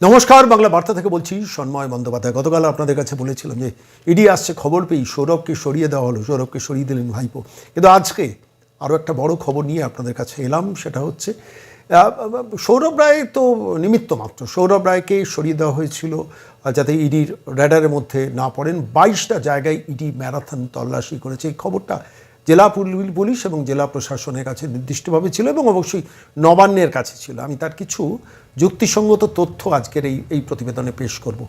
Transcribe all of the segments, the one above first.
নমস্কার, বাংলা বার্তা থেকে বলছি সন্ময় বন্দ্যোপাধ্যায়। গতকাল আপনাদের কাছে বলেছিলাম যে ইডি আসছে, খবর পেয়েই সৌরভকে সরিয়ে দেওয়া হলো, সৌরভকে সরিয়ে দিলেন ভাইপো। কিন্তু আজকে আরও একটা বড় খবর নিয়ে আপনাদের কাছে এলাম, সেটা হচ্ছে সৌরভ রায় তো নিমিত্ত মাত্র। সৌরভ রায়কে সরিয়ে দেওয়া হয়েছিল যাতে ইডির র্যাডারের মধ্যে না পড়েন। বাইশটা জায়গায় ইডি ম্যারাথন তল্লাশি করেছে। এই খবরটা জেলা পুল- পুলিশ এবং জেলা প্রশাসনের কাছে নির্দিষ্টভাবে ছিল এবং অবশ্যই নবান্নের কাছে ছিল। আমি তার কিছু যুক্তিসঙ্গত তথ্য আজকের এই এই প্রতিবেদনে পেশ করব।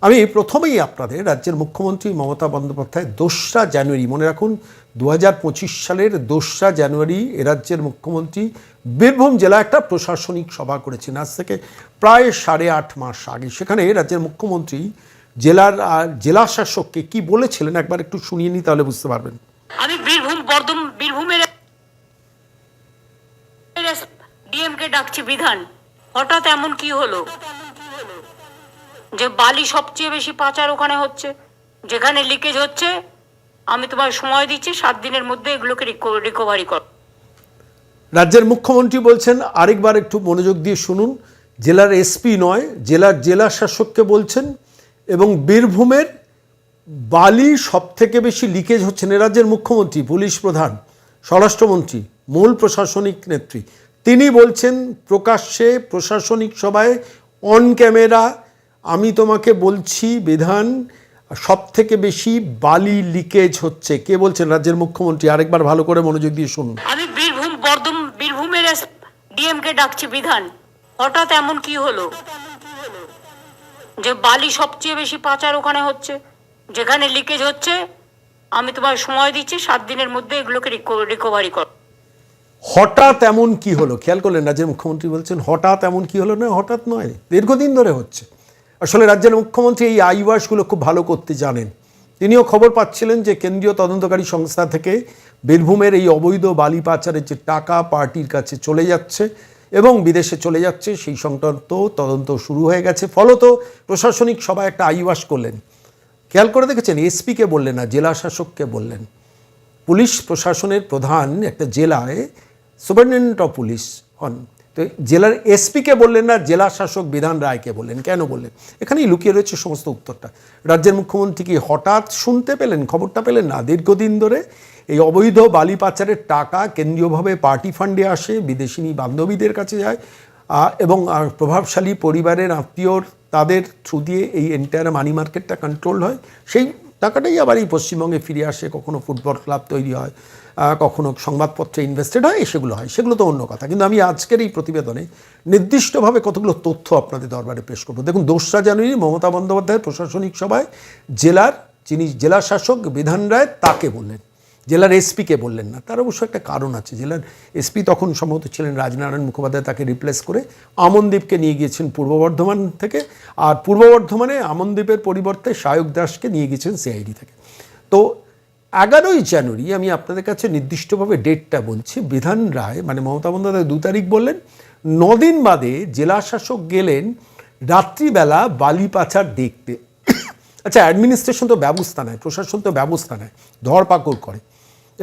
আমি প্রথমেই আপনাদের রাজ্যের মুখ্যমন্ত্রী মমতা বন্দ্যোপাধ্যায় দোসরা জানুয়ারি, মনে রাখুন দু হাজার পঁচিশ সালের দোসরা জানুয়ারি এ রাজ্যের মুখ্যমন্ত্রী বীরভূম জেলা একটা প্রশাসনিক সভা করেছেন। আজ থেকে প্রায় সাড়ে আট মাস আগে। সেখানে রাজ্যের মুখ্যমন্ত্রী জেলার জেলা শাসককে কি বলেছিলেন একবার একটু শুনিয়ে নিই, তাহলে বুঝতে পারবেন। আমি বীরভূম, বর্ধম, বীরভূমের ডিএমকে ডাকছি বিধান। হঠাৎ এমন কি হলো? যে বালি সবচেয়ে বেশি পাচার ওখানে হচ্ছে, যেখানে লিকেজ হচ্ছে, আমি তোমার সময় দিচ্ছি, সাত দিনের মধ্যে এগুলোকে রিকভারি কর। রাজ্যের মুখ্যমন্ত্রী বলছেন, আরেকবার একটু মনোযোগ দিয়ে শুনুন, জেলার এসপি নয়, জেলার জেলা শাসককে বলছেন, এবং বীরভূমের বালি সব থেকে বেশি লিকেজ হচ্ছেন রাজ্যের মুখ্যমন্ত্রী, পুলিশ প্রধান, স্বরাষ্ট্রমন্ত্রী, মূল প্রশাসনিক নেত্রী। তিনি বলছেন, প্রকাশ্যে প্রশাসনিক সভায় অন ক্যামেরা আমি তোমাকে বলছি, বিধান সব থেকে বেশি বালি লিকেজ হচ্ছে। কে বলছেন রাজ্যের মুখ্যমন্ত্রী? আরেকবার ভালো করে মনোযোগ দিয়ে শুনুন। আমি বীরভূম বর্ধম বীরভূমের ডিএমকে ডাকছি, বিধান। হঠাৎ এমন কি হলো? যে বালি সবচেয়ে বেশি পাচার ওখানে হচ্ছে। যেখানে লিকেজ হচ্ছে, আমি তোমার সময় দিচ্ছি, সাত দিনের মধ্যে এগুলোকে রিকভারি কর। হঠাৎ এমন কি হলো? খেয়াল করলেন রাজ্যের মুখ্যমন্ত্রী বলছেন, হঠাৎ এমন কি হলো? না, হঠাৎ নয়, দীর্ঘদিন ধরে হচ্ছে। আসলে রাজ্যের মুখ্যমন্ত্রী এই আইওয়াসগুলো খুব ভালো করতে জানেন। তিনিও খবর পাচ্ছিলেন যে কেন্দ্রীয় তদন্তকারী সংস্থা থেকে বীরভূমের এই অবৈধ বালি পাচারের যে টাকা পার্টির কাছে চলে যাচ্ছে এবং বিদেশে চলে যাচ্ছে, সেই সংক্রান্ত তদন্ত শুরু হয়ে গেছে। ফলত প্রশাসনিক সভায় একটা আইওয়াস করলেন। খেয়াল করে দেখেছেন এসপিকে বললেন না, জেলা শাসককে বললেন? পুলিশ প্রশাসনের প্রধান একটা জেলায় সুপারিনটেন্ডেন্ট অফ পুলিশ হন। তো জেলার এসপিকে বললেন না, জেলা শাসক বিধান রায়কে বললেন? কেন বললেন? এখানেই লুকিয়ে রয়েছে সমস্ত উত্তরটা। রাজ্যের মুখ্যমন্ত্রী কি হঠাৎ শুনতে পেলেন, খবরটা পেলেন না? দীর্ঘদিন ধরে এই অবৈধ বালি পাচারের টাকা কেন্দ্রীয়ভাবে পার্টি ফান্ডে আসে, বিদেশিনী বান্ধবীদের কাছে যায় এবং প্রভাবশালী পরিবারের আত্মীয়র তাদের থ্রু দিয়ে এই এন্টায়ার মানি মার্কেটটা কন্ট্রোল হয়। সেই টাকাটাই আবার এই পশ্চিমবঙ্গে ফিরে আসে, কখনো ফুটবল ক্লাব তৈরি হয় কখনো সংবাদপত্রে ইনভেস্টেড হয় সেগুলো হয়। সেগুলো তো অন্য কথা। কিন্তু আমি আজকের এই প্রতিবেদনে নির্দিষ্টভাবে কতগুলো তথ্য আপনাদের দরবারে পেশ করব। দেখুন, দোসরা জানুয়ারি মমতা বন্দ্যোপাধ্যায়ের প্রশাসনিক সভায় জেলার, যিনি জেলা শাসক বিধান রায়, তাকে বললেন। জেলার এসপিকে বললেন না? তার অবশ্য একটা কারণ আছে। জেলার এসপি তখন সম্ভবত ছিলেন রাজনারায়ণ মুখোপাধ্যায়, তাকে রিপ্লেস করে আমনদীপকে নিয়ে গিয়েছেন পূর্ব বর্ধমান থেকে। আর পূর্ব বর্ধমানে আমনদীপের পরিবর্তে সায়ক দাসকে নিয়ে গিয়েছেন সিআইডি থেকে। তো এগারোই জানুয়ারি আমি আপনাদের কাছে নির্দিষ্টভাবে ডেটটা বলছি। বিধান রায় মানে মমতা বন্দ্যোপাধ্যায় দু তারিখ বললেন, নদিন বাদে জেলা শাসক গেলেন রাত্রিবেলা বালি পাচার দেখতে। আচ্ছা অ্যাডমিনিস্ট্রেশন তো ব্যবস্থা নেয়, প্রশাসন তো ব্যবস্থা নেয়, ধরপাকড় করে।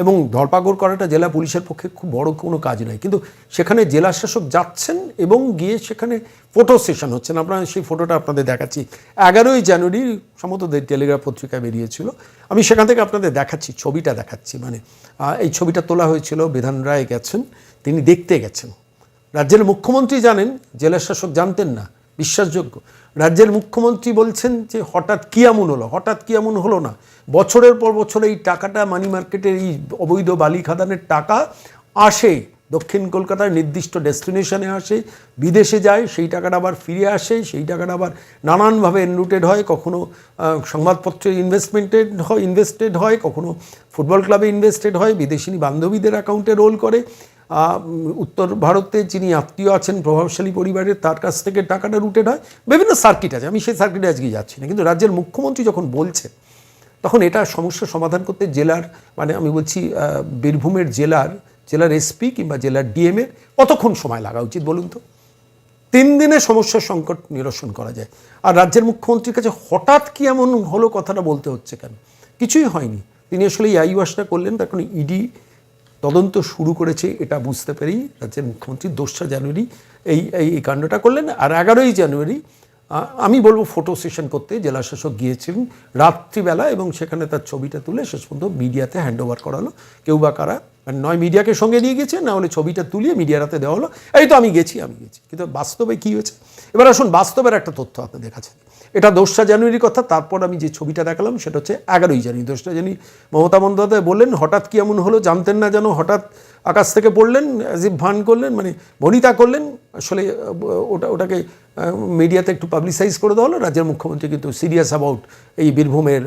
এবং ধরপাকড় করাটা জেলা পুলিশের পক্ষে খুব বড় কোনো কাজ নয়। কিন্তু সেখানে জেলা শাসক যাচ্ছেন এবং গিয়ে সেখানে ফটো সেশন হচ্ছেন। আপনারা সেই ফটোটা আপনাদের দেখাচ্ছি। এগারোই জানুয়ারি সম্ভবত টেলিগ্রাফ পত্রিকায় বেরিয়েছিল। আমি সেখান থেকে আপনাদের দেখাচ্ছি, ছবিটা দেখাচ্ছি। মানে এই ছবিটা তোলা হয়েছিল, বিধান রায় গেছেন, তিনি দেখতে গেছেন। রাজ্যের মুখ্যমন্ত্রী জানেন জেলা শাসক জানতেন না। বিশ্বাসযোগ্য। রাজ্যের মুখ্যমন্ত্রী বলছেন যে হঠাৎ কি এমন হলো। হঠাৎ কি এমন হলো না। বছরের পর বছর এই টাকাটা মানি মার্কেটের এই অবৈধ বালি খাদানের টাকা আসে। দক্ষিণ কলকাতার নির্দিষ্ট ডেস্টিনেশনে আসে, বিদেশে যায়, সেই টাকাটা আবার ফিরে আসে, সেই টাকাটা আবার নানানভাবে এনরুটেড হয়। কখনো সংবাদপত্রে ইনভেস্টমেন্টেড হয় ইনভেস্টেড হয়, কখনো ফুটবল ক্লাবে ইনভেস্টেড হয়, বিদেশিনী বান্ধবীদের অ্যাকাউন্টে রোল করে। উত্তর ভারতে যিনি আত্মীয় আছেন, প্রভাবশালী পরিবারের, তার কাছ থেকে টাকাটা রুটেড হয়। বিভিন্ন সার্কিট আছে। আমি সেই সার্কিটে আজকে যাচ্ছি না। কিন্তু রাজ্যের মুখ্যমন্ত্রী যখন বলছেন তখন এটা সমস্যার সমাধান করতে জেলার মানে আমি বলছি বীরভূমের জেলার জেলার এসপি কিংবা জেলার ডিএমের কতক্ষণ সময় লাগা উচিত বলুন তো? তিন দিনে সমস্যার সংকট নিরসন করা যায়। আর রাজ্যের মুখ্যমন্ত্রীর কাছে হঠাৎ কি এমন হলো কথাটা বলতে হচ্ছে কেন? কিছুই হয়নি। তিনি আসলে এই আইওয়াসটা করলেন তখন ইডি তদন্ত শুরু করেছে, এটা বুঝতে পেরেই রাজ্যের মুখ্যমন্ত্রী দোসরা জানুয়ারি এই এই কাণ্ডটা করলেন। আর এগারোই জানুয়ারি আমি বলব ফটো সেশন করতে। জেলা শাসক গিয়েছিলেন রাত্রিবেলা এবং সেখানে তার ছবিটা তুলে শেষ পর্যন্ত মিডিয়াতে হ্যান্ড ওভার করালো। কেউ বা কারা? মানে নয়, মিডিয়াকে সঙ্গে নিয়ে গেছে, না হলে ছবিটা তুলিয়ে মিডিয়ার হাতে দেওয়া হলো। এই তো আমি গেছি আমি গেছি। কিন্তু বাস্তবে কী হয়েছে? এবার আসুন, বাস্তবের একটা তথ্য আপনাদের কাছে এটা দোসরা জানুয়ারির কথা, তারপর আমি যে ছবিটা দেখালাম সেটা হচ্ছে এগারোই জানুয়ারি। দোসরা জানুয়ারি, মমতা বন্দ্যোপাধ্যায় বললেন, হঠাৎ কি এমন হলো? জানতেন না যেন, হঠাৎ আকাশ থেকে পড়লেন অ্যাজ ভান করলেন মানে বনিতা করলেন আসলে ওটা, ওটাকে মিডিয়াতে একটু পাবলিসাইজ করে দেওয়া হলো। রাজ্যের মুখ্যমন্ত্রী কিন্তু সিরিয়াস অ্যাবাউট এই বীরভূমের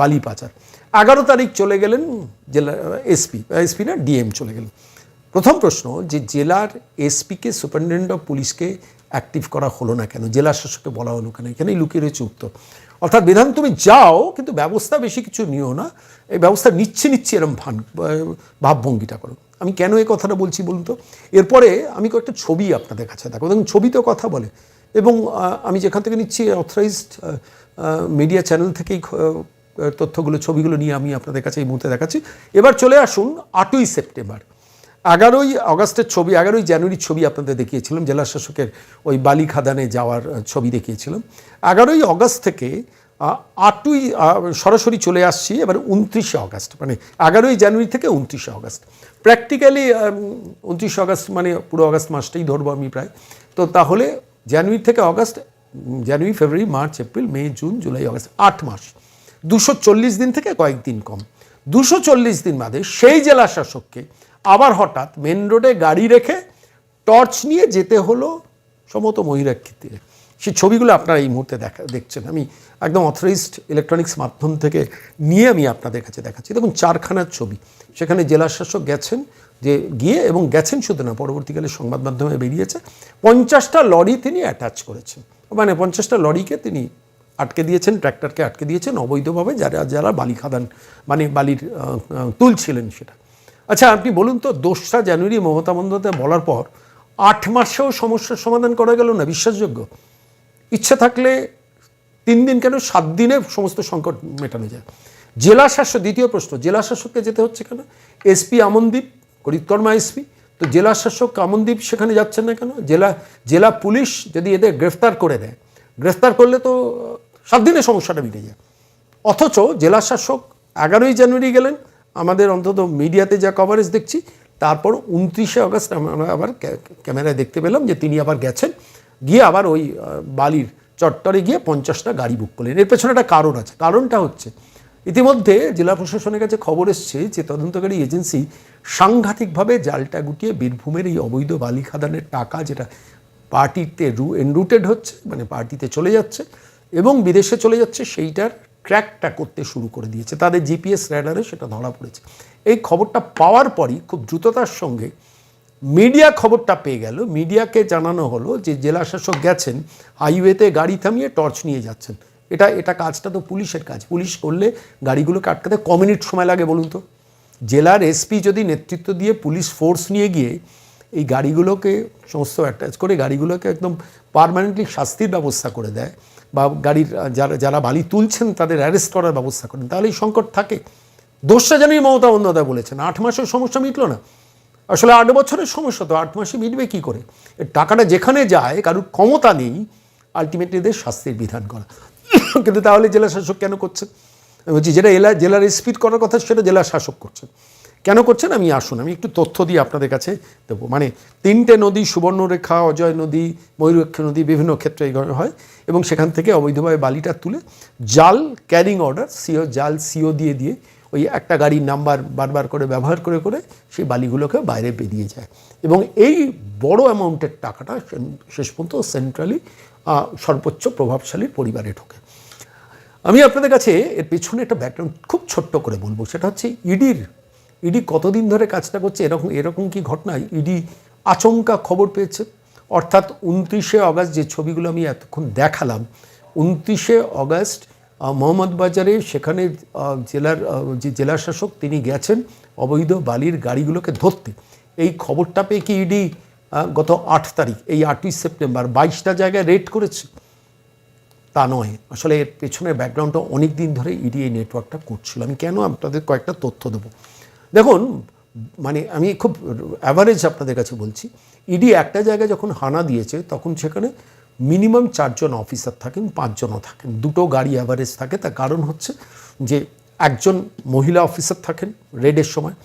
বালি পাচার। এগারো তারিখ চলে গেলেন জেলা এসপি এসপি না, ডিএম চলে গেলেন। প্রথম প্রশ্ন যে জেলার এসপিকে সুপারিনটেন্ডেন্ট অফ পুলিশকে অ্যাক্টিভ করা হলো না কেন? জেলা শাসককে বলা হলো কেন? এখানেই লুকিয়ে রয়েছে উত্তর। অর্থাৎ, বিধান তুমি যাও, কিন্তু ব্যবস্থা বেশি কিছু নিও না। এই ব্যবস্থা নিচ্ছে নিচ্ছে এরম ভান ভাবভঙ্গিটা করো। আমি কেন এই কথাটা বলছি বলুন তো? এরপরে আমি কয়েকটা ছবি আপনাদের কাছে দেখো দেখুন, ছবি তো কথা বলে। এবং আমি যেখান থেকে নিচ্ছি অথরাইজড মিডিয়া চ্যানেল থেকেই তথ্যগুলো, ছবিগুলো নিয়ে আমি আপনাদের কাছে এই মুহূর্তে দেখাচ্ছি। এবার চলে আসুন আটই সেপ্টেম্বর। এগারোই আগস্টের ছবি, এগারোই জানুয়ারির ছবি আপনাদের দেখিয়েছিলাম জেলা শাসকের ওই বালি খাদানে যাওয়ার ছবি দেখিয়েছিলাম। এগারোই আগস্ট থেকে আটই সরাসরি চলে আসছি এবার উনত্রিশে আগস্ট মানে এগারোই জানুয়ারি থেকে উনত্রিশে আগস্ট। প্র্যাকটিক্যালি উনত্রিশে আগস্ট মানে পুরো আগস্ট মাসটাই ধরবো আমি প্রায়। তো তাহলে জানুয়ারি থেকে আগস্ট উম, January February March April May June July August আট মাস। দুশো চল্লিশ দিন থেকে কয়েকদিন কম। দুশো চল্লিশ দিন বাদে সেই জেলা শাসককে আবার হঠাৎ মেন রোডে গাড়ি রেখে টর্চ নিয়ে যেতে হলো সমত মহিরাক্ষিতে সেই ছবিগুলো আপনারা এই মুহূর্তে দেখা, দেখছেন। আমি একদম অথরাইজড ইলেকট্রনিক্স মাধ্যম থেকে নিয়ে আমি আপনাদের কাছে দেখাচ্ছি। দেখুন, চারখানার ছবি। সেখানে জেলা শাসক গেছেন যে গিয়ে এবং গেছেন শুধু না, পরবর্তীকালে সংবাদ মাধ্যমে বেরিয়েছে। পঞ্চাশটা লরি তিনি অ্যাটাচ করেছেন। মানে পঞ্চাশটা লরিকে তিনি আটকে দিয়েছেন ট্র্যাক্টরকে আটকে দিয়েছেন অবৈধভাবে, যারা যারা বালি খাদান মানে বালির তুলছিলেন সেটা। আচ্ছা আপনি বলুন তো, দোসরা জানুয়ারি মমতা বন্দ্যোপাধ্যায় বলার পর আট মাসেও সমস্যার সমাধান করা গেল না? বিশ্বাসযোগ্য? ইচ্ছে থাকলে তিন দিন কেন? সাত দিনে সমস্ত সংকট মেটানো যায়। জেলা শাসক, দ্বিতীয় প্রশ্ন, জেলা শাসককে যেতে হচ্ছে কেন? এসপি আমনদীপ, করিতকর্মা এসপি তো জেলা শাসক আমনদীপ সেখানে যাচ্ছেন না কেন? জেলা জেলা পুলিশ যদি এদের গ্রেফতার করে দেয়, গ্রেফতার করলে তো সাত দিনে সমস্যাটা মিটে যায়। অথচ জেলা শাসক এগারোই জানুয়ারি গেলেন, আমাদের অন্তত মিডিয়াতে যা কভারেজ দেখছি, তারপর উনত্রিশে আগস্ট আমরা আবার ক্যামেরায় দেখতে পেলাম যে তিনি আবার গেছেন। গিয়ে আবার ওই বালির চট্টরে গিয়ে পঞ্চাশটা গাড়ি বুক করলেন। এর পেছনে একটা কারণ আছে। কারণটা হচ্ছে, ইতিমধ্যে জেলা প্রশাসনের কাছে খবর এসছে যে তদন্তকারী এজেন্সি সাংঘাতিকভাবে জালটা গুটিয়ে বীরভূমের এই অবৈধ বালি খাদানের টাকা যেটা পার্টিতে রু এনরুটেড হচ্ছে মানে পার্টিতে চলে যাচ্ছে এবং বিদেশে চলে যাচ্ছে, সেইটার ট্র্যাকটা করতে শুরু করে দিয়েছে। তাদের জিপিএস র্যাডারে সেটা ধরা পড়েছে। এই খবরটা পাওয়ার পরই খুব দ্রুততার সঙ্গে মিডিয়া খবরটা পেয়ে গেল। মিডিয়াকে জানানো হলো যে জেলা শাসক গেছেন, হাইওয়েতে গাড়ি থামিয়ে টর্চ নিয়ে যাচ্ছেন। এটা এটা কাজটা তো পুলিশের কাজ। পুলিশ করলে গাড়িগুলোকে আটকাতে ক মিনিট সময় লাগে বলুন তো? জেলার এসপি যদি নেতৃত্ব দিয়ে পুলিশ ফোর্স নিয়ে গিয়ে এই গাড়িগুলোকে, সমস্ত অ্যাটাচ করে গাড়িগুলোকে একদম পার্মানেন্টলি শাস্তির ব্যবস্থা করে দেয় বা গাড়ির, যারা যারা বালি তুলছেন তাদের অ্যারেস্ট করার ব্যবস্থা করেন তাহলে এই সংকট থাকে। দোষটা জানি মমতা বন্দ্যোপাধ্যায় বলেছেন, আট মাসের সমস্যা মিটলো না? আসলে আট বছরের সমস্যা তো আট মাসে মিটবে কী করে? টাকাটা যেখানে যায়, কারুর ক্ষমতা নেই আলটিমেটলি এদের শাস্তির বিধান করা। কিন্তু তাহলে জেলা শাসক কেন করছেন আমি বলছি, যেটা এলা জেলার স্পিড করার কথা, সেটা জেলা শাসক করছেন কেন করছেন? আমি আসুন, আমি একটু তথ্য দিয়ে আপনাদের কাছে দেবো। মানে তিনটে নদী, সুবর্ণরেখা, অজয় নদী, ময়ূরক্ষ নদী, বিভিন্ন ক্ষেত্রে হয় এবং সেখান থেকে অবৈধভাবে বালিটা তুলে জাল ক্যারিং অর্ডার সিও জাল সিও দিয়ে দিয়ে ওই একটা গাড়ির নাম্বার বারবার করে ব্যবহার করে করে সেই বালিগুলোকে বাইরে বেরিয়ে যায়। এবং এই বড় অ্যামাউন্টের টাকাটা শেষ পর্যন্ত সেন্ট্রালি সর্বোচ্চ প্রভাবশালীর পরিবারে ঢোকে। আমি আপনাদের কাছে এর পেছনে একটা ব্যাকগ্রাউন্ড খুব ছোট্ট করে বলব। সেটা হচ্ছে ইডির, ইডি কতদিন ধরে কাজটা করছে, এরকম এরকম কি ঘটনায় ইডি আচমকা খবর পেয়েছে। অর্থাৎ উনত্রিশে অগাস্ট যে ছবিগুলো আমি এতক্ষণ দেখালাম, উনত্রিশে অগাস্ট আহ, মোহাম্মদবাজারে সেখানে জেলার যে জেলা শাসক তিনি গেছেন অবৈধ বালির গাড়িগুলোকে ধরতে। এই খবরটা পেয়ে কি ইডি গত আট তারিখ এই আটই সেপ্টেম্বর বাইশটা জায়গায় রেড করেছে? তা নয়। আসলে এর পেছনের ব্যাকগ্রাউন্ডটা অনেক দিন ধরে ইডি এই নেটওয়ার্কটা করছিল। আমি কেন আপনাদের কয়েকটা তথ্য দেবো? দেখুন মানে আমি খুব অ্যাভারেজ আপনাদের কাছে বলছি ইডি একটা জায়গায় যখন হানা দিয়েছে তখন সেখানে মিনিমাম চারজন অফিসার থাকেন, পাঁচজনও থাকেন। দুটো গাড়ি অ্যাভারেজ থাকে। তার কারণ হচ্ছে যে একজন মহিলা অফিসার থাকেন রেডের সময়,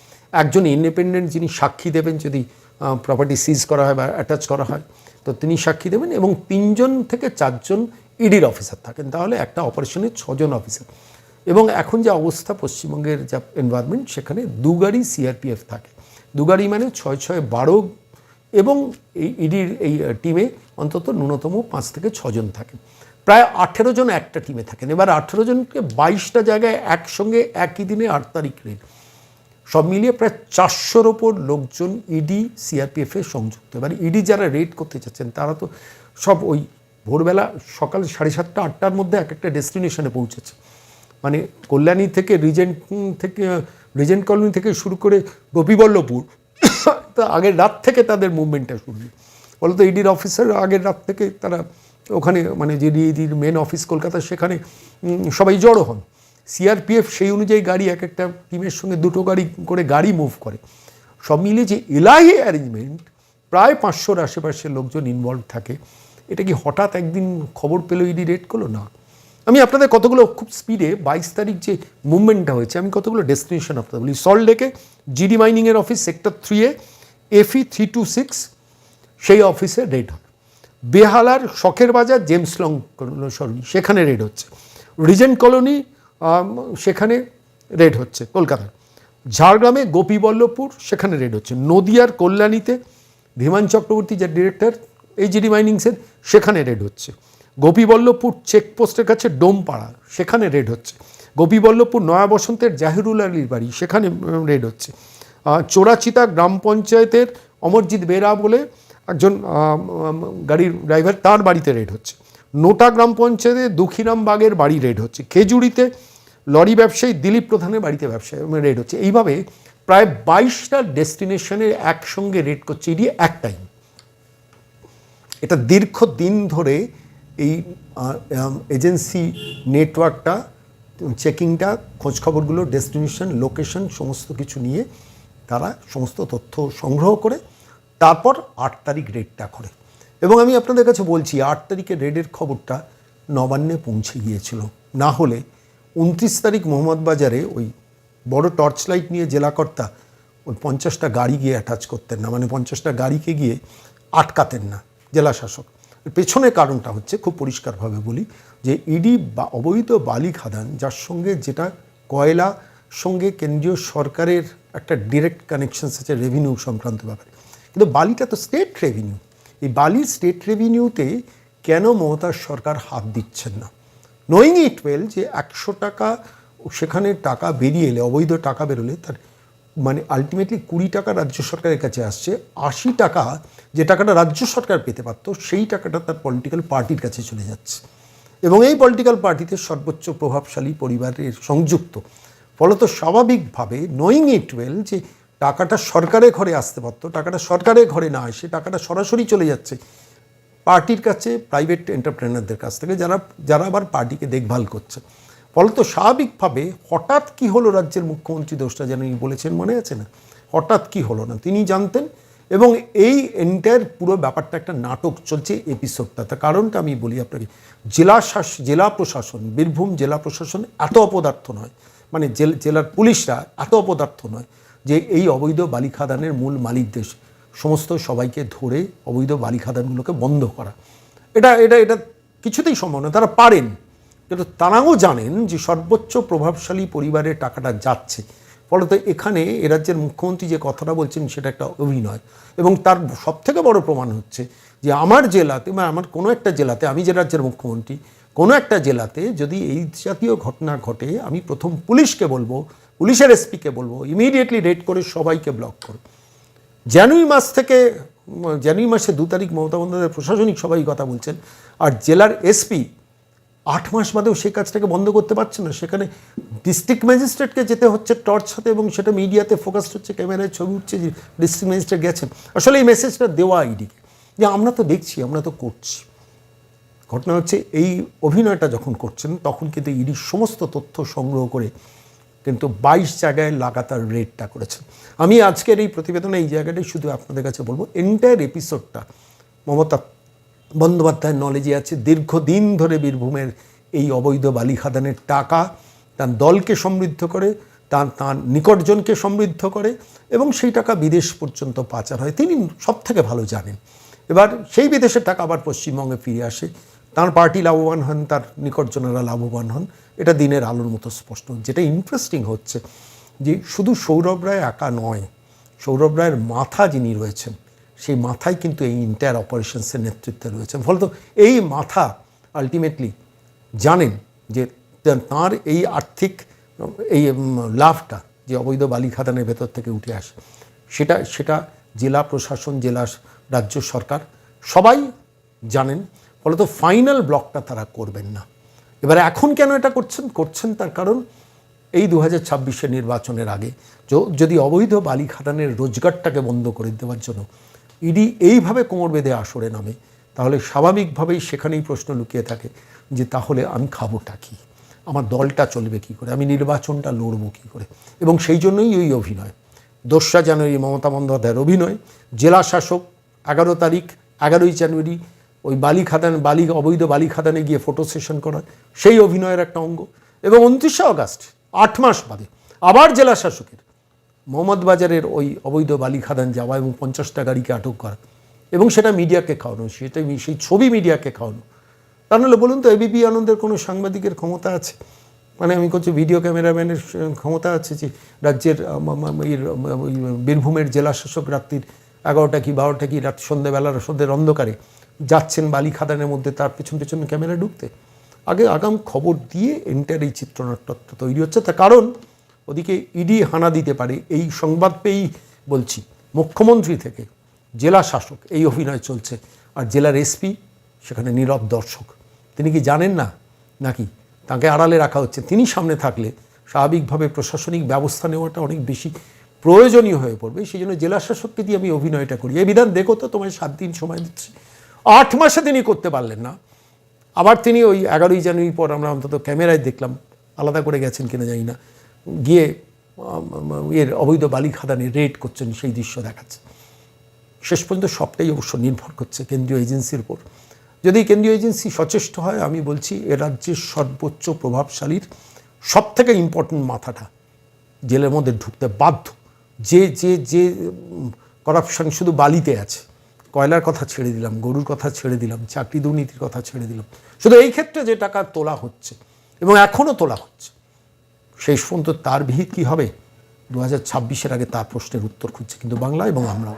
একজন ইন্ডিপেন্ডেন্ট যিনি সাক্ষী দেবেন যদি প্রপার্টি সিজ করা হয় বা অ্যাটাচ করা হয়, তো তিনি সাক্ষী দেবেন এবং তিনজন থেকে চারজন ইডির অফিসার থাকেন। তাহলে একটা অপারেশনে ছজন অফিসার। এবং এখন যে অবস্থা পশ্চিমবঙ্গের যা এনভায়রনমেন্ট সেখানে দু গাড়ি সিআরপিএফ থাকে। দু গাড়ি মানে ছয় ছয় বারো এবং এই ইডির এই টিমে অন্তত ন্যূনতম পাঁচ থেকে ছজন থাকে। প্রায় আঠেরো জন একটা টিমে থাকেন। এবার আঠেরো জনকে বাইশটা জায়গায় একসঙ্গে একই দিনে আট তারিখ রেড। সব মিলিয়ে প্রায় চারশোর ওপর লোকজন ইডি, সিআরপিএফে সংযুক্ত। এবার ইডি যারা রেড করতে চাচ্ছেন, তারা তো সব ওই ভোরবেলা সকাল সাড়ে সাতটা, আটটার মধ্যে এক একটা ডেস্টিনেশনে পৌঁছেছে। মানে কল্যাণী থেকে রিজেন্ট থেকে, রিজেন্ট কলোনি থেকে শুরু করে গোপীবল্লভপুর তা আগের রাত থেকে তাদের মুভমেন্টটা শুরু বলতো ইডির অফিসার আগের রাত থেকে তারা ওখানে মানে যে ইডির মেন অফিস কলকাতা সেখানে সবাই জড়ো হন। সিআরপিএফ সেই অনুযায়ী গাড়ি এক একটা টিমের সঙ্গে দুটো গাড়ি করে গাড়ি মুভ করে। সব মিলিয়ে যে এলাহি অ্যারেঞ্জমেন্ট প্রায় পাঁচশোর আশেপাশে লোকজন ইনভলভ থাকে। এটা কি হঠাৎ একদিন খবর পেল ইডি রেড করল না। আমি আপনাদের কতগুলো খুব স্পিডে বাইশ তারিখ যে মুভমেন্টটা হয়েছে, আমি কতগুলো ডেস্টিনেশন আপনাদের বলি। সল্ট লেকে জিডি মাইনিংয়ের অফিস সেক্টর থ্রি এ এফি থ্রি টু সিক্স সেই অফিসে রেড হবে বেহালার শখের বাজার জেমস লং সরি সেখানে রেড হচ্ছে। রিজেন্ট কলোনি সেখানে রেড হচ্ছে কলকাতায়। ঝাড়গ্রামে গোপীবল্লভপুর, সেখানে রেড হচ্ছে। নদিয়ার কল্যাণীতে ধীমান চক্রবর্তী যে ডিরেক্টর এইচডি মাইনিংসের সেখানে রেড হচ্ছে। গোপীবল্লভপুর চেকপোস্টের কাছে ডোমপাড়া, সেখানে রেড হচ্ছে। গোপীবল্লভপুর নয়া বসন্তের জাহিরুল আলীর বাড়ি, সেখানে রেড হচ্ছে। চোরাচিতা গ্রাম পঞ্চায়েতের অমরজিৎ বেরা বলে একজন গাড়ির ড্রাইভার তার বাড়িতে রেড হচ্ছে। নোটা গ্রাম পঞ্চায়েতে দুঃখীরাম বাগের বাড়ি রেড হচ্ছে। খেজুরিতে লরি ব্যবসায়ী দিলীপ প্রধানের বাড়িতে ব্যবসায়ী রেড হচ্ছে। এইভাবে প্রায় বাইশটা ডেস্টিনেশনে একসঙ্গে রেড করছে এটি এক টাইম এটা দীর্ঘ দিন ধরে এই এজেন্সি নেটওয়ার্কটা চেকিংটা খোঁজখবরগুলো ডেস্টিনেশন লোকেশন সমস্ত কিছু নিয়ে তারা সমস্ত তথ্য সংগ্রহ করে তারপর আট তারিখ রেডটা করে। এবং আমি আপনাদের কাছে বলছি, আট তারিখে রেডের খবরটা নবান্নে পৌঁছে গিয়েছিল। না হলে উনত্রিশ তারিখ মোহাম্মদ বাজারে ওই বড় টর্চ লাইট নিয়ে জেলাকর্তা ওই পঞ্চাশটা গাড়ি গিয়ে অ্যাটাচ করতেন না মানে পঞ্চাশটা গাড়িকে গিয়ে আটকাতেন না জেলা শাসক পেছনে কারণটা হচ্ছে, খুব পরিষ্কারভাবে বলি, যে ইডি বা অবৈধ বালি খাদান, যার সঙ্গে যেটা কয়লা সঙ্গে কেন্দ্রীয় সরকারের একটা ডিরেক্ট কানেকশন আছে রেভিনিউ সংক্রান্ত ব্যাপারে। কিন্তু বালিটা তো স্টেট রেভিনিউ এই বালির স্টেট রেভিনিউতে কেন মমতার সরকার হাত দিচ্ছেন না? নোয়িং ইট ওয়েল যে একশো টাকা সেখানে টাকা বেরিয়ে এলে, অবৈধ টাকা বেরোলে তার মানে আলটিমেটলি কুড়ি টাকা রাজ্য সরকারের কাছে আসছে, আশি টাকা যে টাকাটা রাজ্য সরকার পেতে পারতো, সেই টাকাটা তার পলিটিক্যাল পার্টির কাছে চলে যাচ্ছে। এবং এই পলিটিক্যাল পার্টিতে সর্বোচ্চ প্রভাবশালী পরিবারের সংযুক্ত। ফলত স্বাভাবিকভাবে নোয়িং ইট ওয়েল যে টাকাটা সরকারের ঘরে আসতে পারতো, টাকাটা সরকারের ঘরে না এসে টাকাটা সরাসরি চলে যাচ্ছে পার্টির কাছে প্রাইভেট এন্টারপ্রেনারদের কাছ থেকে যারা যারা আবার পার্টিকে দেখভাল করছে। ফলত স্বাভাবিকভাবে হঠাৎ কি হলো রাজ্যের মুখ্যমন্ত্রী দোষটা যেন বলেছেন মনে আছে না? হঠাৎ কি হলো না? তিনি জানতেন এবং এই এন্টায়ার পুরো ব্যাপারটা একটা নাটক চলছে এপিসোডটা তার কারণটা আমি বলি আপনাকে, জেলা শাস, জেলা প্রশাসন, বীরভূম জেলা প্রশাসন এত অপদার্থ নয়। মানে জেল- জেলার পুলিশরা এত অপদার্থ নয় যে এই অবৈধ বালি খাদানের মূল মালিকদের সমস্ত সবাইকে ধরে অবৈধ বালি খাদানগুলোকে বন্ধ করা। এটা এটা এটা কিছুতেই সম্ভব না তারা পারেন। কিন্তু তারাও জানেন যে সর্বোচ্চ প্রভাবশালী পরিবারের টাকাটা যাচ্ছে। ফলত এখানে এ রাজ্যের মুখ্যমন্ত্রী যে কথাটা বলছেন সেটা একটা অভিনয়। এবং তার সবথেকে বড় প্রমাণ হচ্ছে যে আমার জেলাতে বা আমার কোনো একটা জেলাতে আমি যে রাজ্যের মুখ্যমন্ত্রী কোনো একটা জেলাতে যদি এই জাতীয় ঘটনা ঘটে, আমি প্রথম পুলিশকে বলব, পুলিশের এসপিকে বলব ইমিডিয়েটলি রেড করে সবাইকে ব্লক করো। জানুয়ারি মাস থেকে, জানুয়ারি মাসে দু তারিখ মমতা বন্দ্যোপাধ্যায় প্রশাসনিক সবাই কথা বলছেন, আর জেলার এসপি আট মাস বাদেও সেই কাজটাকে বন্ধ করতে পারছে না। সেখানে ডিস্ট্রিক্ট ম্যাজিস্ট্রেটকে যেতে হচ্ছে টর্চ হাতে এবং সেটা মিডিয়াতে ফোকাসড হচ্ছে ক্যামেরায় ছবি উঠছে যে ডিস্ট্রিক্ট ম্যাজিস্ট্রেট গেছেন। আসলে এই মেসেজটা দেওয়া আইডিকে যে আমরা তো দেখছি, আমরা তো করছি। ঘটনা হচ্ছে এই অভিনয়টা যখন করছেন, তখন কিন্তু ইডির সমস্ত তথ্য সংগ্রহ করে কিন্তু বাইশ জায়গায় লাগাতার রেডটা করেছেন আমি আজকের এই প্রতিবেদনে এই জায়গাটাই শুধু আপনাদের কাছে বলব এন্টায়ার এপিসোডটা মমতা বন্দ্যোপাধ্যায়ের নলেজে আছে। দীর্ঘদিন ধরে বীরভূমের এই অবৈধ বালি খাদানের টাকা তার দলকে সমৃদ্ধ করে, তার তার নিকটজনকে সমৃদ্ধ করে এবং সেই টাকা বিদেশ পর্যন্ত পাচার হয়। তিনি সব থেকে ভালো জানেন। এবার সেই বিদেশের টাকা আবার পশ্চিমবঙ্গে ফিরে আসে। তার পার্টি লাভবান হন, তার নিকটজনেরা লাভবান হন। এটা দিনের আলোর মতো স্পষ্ট। যেটা ইন্টারেস্টিং হচ্ছে যে শুধু সৌরভ রায় একা নয়, সৌরভ রায়ের মাথা যিনি রয়েছেন, সেই মাথায় কিন্তু এই ইন্টায়ার অপারেশনসের নেতৃত্বে রয়েছেন। ফলত এই মাথা আলটিমেটলি জানেন যে তাঁর এই আর্থিক, এই লাভটা যে অবৈধ বালি খাদানের ভেতর থেকে উঠে আসে, সেটা সেটা জেলা প্রশাসন, জেলা রাজ্য সরকার সবাই জানেন। ফলত ফাইনাল ব্লকটা তারা করবেন না। এবার এখন কেন এটা করছেন? করছেন তার কারণ এই দু হাজার নির্বাচনের আগে যদি অবৈধ বালি খাদানের রোজগারটাকে বন্ধ করে দেওয়ার জন্য ইডি এইভাবে কোমর বেঁধে আসরে নামে, তাহলে স্বাভাবিকভাবেই সেখানেই প্রশ্ন লুকিয়ে থাকে যে তাহলে আমি খাবোটা কী? আমার দলটা চলবে কী করে? আমি নির্বাচনটা লড়বো কী করে? এবং সেই জন্যই ওই অভিনয়। দোসরা জানুয়ারি মমতা বন্দ্যোপাধ্যায়ের অভিনয়। জেলা শাসক, এগারো তারিখ, এগারোই জানুয়ারি ওই বালি খাদান, বালি, অবৈধ বালি খাদানে গিয়ে ফটো সেশন করা সেই অভিনয়ের একটা অঙ্গ। এবং উনত্রিশে আগস্ট, আট মাস বাদে আবার জেলা শাসকের মোহাম্মদ বাজারের ওই অবৈধ বালি খাদান যাওয়া এবং পঞ্চাশটা গাড়িকে আটক করা এবং সেটা মিডিয়াকে খাওয়ানো সেটা সেই ছবি মিডিয়াকে খাওয়ানো। তা নাহলে বলুন তো এবিপি আনন্দের কোনো সাংবাদিকের ক্ষমতা আছে? মানে আমি করছি ভিডিও ক্যামেরাম্যানের ক্ষমতা আছে যে রাজ্যের বীরভূমের জেলা শাসক রাত্রির এগারোটা কি বারোটা কি রাত সন্ধ্যেবেলার, সন্ধ্যের অন্ধকারে যাচ্ছেন বালি খাদানের মধ্যে, তার পেছন পেছন ক্যামেরা ঢুকতে। আগে আগাম খবর দিয়ে এন্টার এই চিত্রনাট্যটা তৈরি হচ্ছে। তার কারণ ওদিকে ইডি হানা দিতে পারে, এই সংবাদ পেয়েই বলছি। মুখ্যমন্ত্রী থেকে জেলা শাসক এই অভিনয় চলছে, আর জেলার এসপি সেখানে নীরব দর্শক। তিনি কি জানেন না? নাকি তাকে আড়ালে রাখা হচ্ছে? তিনি সামনে থাকলে স্বাভাবিকভাবে প্রশাসনিক ব্যবস্থা নেওয়াটা অনেক বেশি প্রয়োজনীয় হয়ে পড়বে। সেই জন্য জেলা শাসককে দিয়ে আমি অভিনয়টা করি। এই বিধান দেখো তো, তোমায় সাত দিন সময় দিচ্ছি। আট মাসে তিনি করতে পারলেন না। আবার তিনি ওই এগারোই জানুয়ারি পর আমরা অন্তত ক্যামেরায় দেখলাম, আলাদা করে গেছেন কিনা জানি না। গিয়ে এর অবৈধ বালি খাদানে রেড করছেন, সেই দৃশ্য দেখাচ্ছে। শেষ পর্যন্ত সবটাই অবশ্য নির্ভর করছে কেন্দ্রীয় এজেন্সির উপর। যদি কেন্দ্রীয় এজেন্সি সচেষ্ট হয়, আমি বলছি এ রাজ্যের সর্বোচ্চ প্রভাবশালীর সব থেকে ইম্পর্টেন্ট মাথাটা জেলের মধ্যে ঢুকতে বাধ্য। যে যে যে করাপশন শুধু বালিতে আছে কয়লার কথা ছেড়ে দিলাম, গরুর কথা ছেড়ে দিলাম, চাকরি দুর্নীতির কথা ছেড়ে দিলাম। শুধু এই ক্ষেত্রে যে টাকা তোলা হচ্ছে এবং এখনও তোলা হচ্ছে, শেষ পর্যন্ত তার ভিত কী হবে? দু হাজার ছাব্বিশের আগে তার প্রশ্নের উত্তর খুঁজছে কিন্তু বাংলা এবং আমরাও।